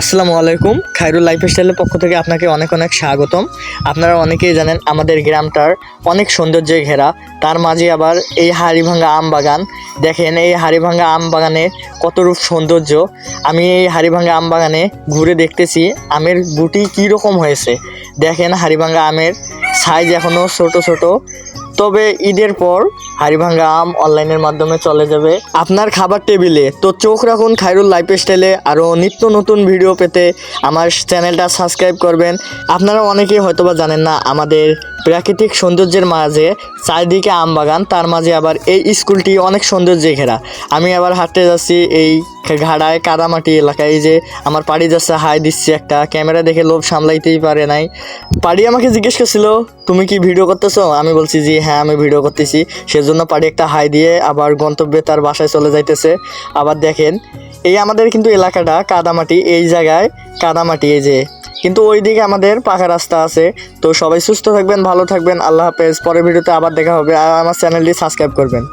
আসসালামু আলাইকুম খাইরুল লাইফস্টাইলের পক্ষ থেকে আপনাকে অনেক অনেক স্বাগতম। আপনারা অনেকেই জানেন আমাদের গ্রামটার অনেক সৌন্দর্যে ঘেরা, তার মাঝে আবার এই হাড়িভাঙ্গা আম বাগান। দেখেন এই হাড়িভাঙ্গা আম বাগানে কত রূপ সৌন্দর্য। আমি এই হাড়িভাঙ্গা আম বাগানে ঘুরে দেখতেছি, আমের গুটি কী রকম হয়েছে। দেখেন হাড়িভাঙ্গা আমের সাইজ এখনও ছোট ছোট। তবে ঈদের পর হাড়িভাঙ্গা আম অনলাইনের মাধ্যমে চলে যাবে। আপনার খাবার টেবিলে। তো চোখ রাখুন খাইরুল লাইফ স্টাইলে আরও নিত্য নতুন ভিডিও পেতে আমার চ্যানেলটা সাবস্ক্রাইব করবেন। আপনারা অনেকেই হয়তোবা জানেন না, আমাদের প্রাকৃতিক সৌন্দর্যের মাঝে চারিদিকে আম বাগান, তার মাঝে আবার এই স্কুলটি অনেক সৌন্দর্যে ঘেরা। আমি আবার হাঁটতে যাচ্ছি এই ঘাড়ায় কাদামাটি এলাকায় এই যে আমার পাড়ি যাচ্ছে, হাই দিচ্ছি একটা। ক্যামেরা দেখে লোভ সামলাইতেই পারে নাই। পাড়ি আমাকে জিজ্ঞেস করছিল, তুমি কি ভিডিও করতেছো? আমি বলছি যে হ্যাঁ আমি ভিডিও করতেছি। সেজন্য পাড়ি একটা হাই দিয়ে আবার গন্তব্যে তার বাসায় চলে যাইতেছে। আবার দেখেন, এই আমাদের কিন্তু এলাকাটা কাদামাটি, এই জায়গায় কাদামাটি এই যে। কিন্তু ওইদিকে আমাদের পাকা রাস্তা আছে। তো সবাই সুস্থ থাকবেন, ভালো থাকবেন। আল্লাহ হাফেজ। পরের ভিডিওতে আবার দেখা হবে। আর আমার চ্যানেলটি সাবস্ক্রাইব করবেন।